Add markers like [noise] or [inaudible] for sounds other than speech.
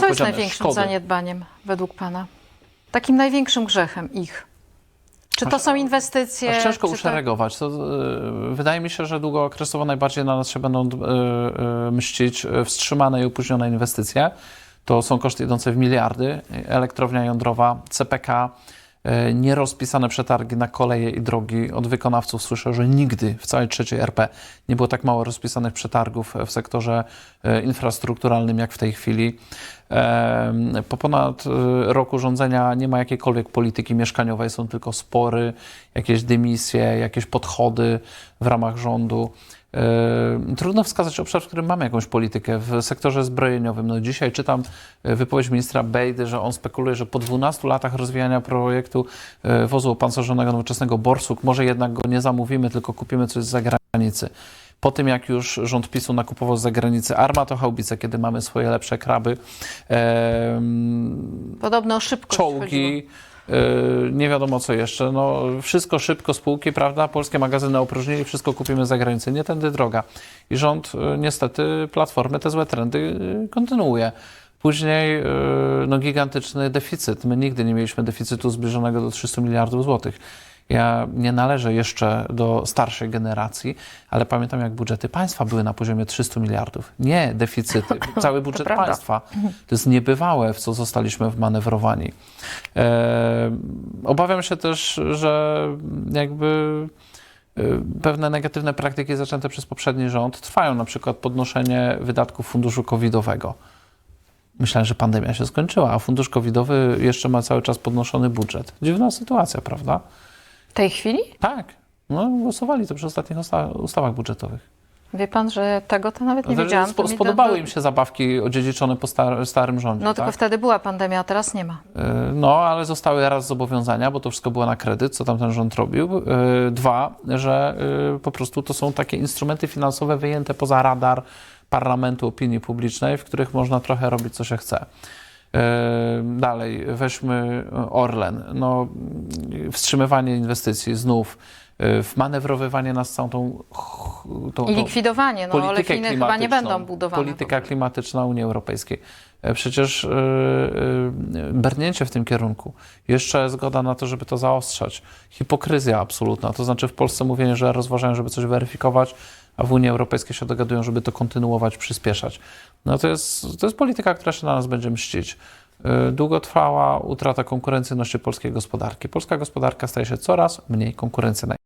Co jest największym szkody. zaniedbaniem według Pana? Takim największym grzechem ich? Czy to są inwestycje? Aż ciężko uszeregować. To, y, wydaje mi się, że długookresowo najbardziej na nas się będą y, y, mścić wstrzymane i opóźnione inwestycje. To są koszty idące w miliardy. Elektrownia jądrowa, CPK, nierozpisane przetargi na koleje i drogi. Od wykonawców słyszę, że nigdy w całej trzeciej RP nie było tak mało rozpisanych przetargów w sektorze infrastrukturalnym jak w tej chwili. Po ponad y, roku rządzenia nie ma jakiejkolwiek polityki mieszkaniowej, są tylko spory, jakieś dymisje, jakieś podchody w ramach rządu. Trudno wskazać obszar, w którym mamy jakąś politykę. W sektorze zbrojeniowym, no dzisiaj czytam y, wypowiedź ministra Bejdy, że on spekuluje, że po 12 latach rozwijania projektu y, wozu opancerzonego nowoczesnego Borsuk może jednak go nie zamówimy, tylko kupimy coś z zagranicy. Po tym, jak już rząd PiSu nakupował z zagranicy armatochaubice, kiedy mamy swoje lepsze kraby, em, Podobno o szybkość chodziło. czołgi, y, nie wiadomo co jeszcze. No, wszystko szybko, spółki, prawda? Polskie magazyny opróżnili, wszystko kupimy z zagranicy. Nie tędy droga. I rząd y, niestety Platformy te złe trendy y, kontynuuje. Później no, gigantyczny deficyt. My nigdy nie mieliśmy deficytu zbliżonego do 300 miliardów złotych. Ja nie należę jeszcze do starszej generacji, ale pamiętam, jak budżety państwa były na poziomie 300 miliardów. Nie deficyty, [laughs] cały budżet prawda. państwa. To jest niebywałe, w co zostaliśmy wmanewrowani. E, obawiam się też, że jakby e, pewne negatywne praktyki zaczęte przez poprzedni rząd trwają, na przykład podnoszenie wydatków funduszu covidowego. Myślałem, że pandemia się skończyła, a fundusz covidowy jeszcze ma cały czas podnoszony budżet. Dziwna sytuacja, prawda? W tej chwili? Tak. No, głosowali to przy ostatnich usta- ustawach budżetowych. Wie Pan, że tego to nawet nie Znaczy, wiedziałam. spo- To spodobały do- im się zabawki odziedziczone po star- starym rządzie. No tak? tylko wtedy była pandemia, a teraz nie ma. Y, No, ale zostały raz zobowiązania, bo to wszystko było na kredyt, co tam ten rząd robił. Y, Dwa, że y, po prostu to są takie instrumenty finansowe wyjęte poza radar parlamentu, opinii publicznej, w których można trochę robić, co się chce. Dalej, weźmy Orlen. No, wstrzymywanie inwestycji znów, wmanewrowywanie nas całą tą, ch- tą, I tą likwidowanie, no politykę olefiny chyba nie będą budowane. Polityka klimatyczna Unii Europejskiej. E, Przecież y, y, brnięcie w tym kierunku, jeszcze zgoda na to, żeby to zaostrzać. Hipokryzja absolutna, to znaczy w Polsce mówienie, że rozważają, żeby coś weryfikować, a w Unii Europejskiej się dogadują, żeby to kontynuować, przyspieszać. No to jest, to jest polityka, która się na nas będzie mścić. Y, Długotrwała utrata konkurencyjności polskiej gospodarki. Polska gospodarka staje się coraz mniej konkurencyjna.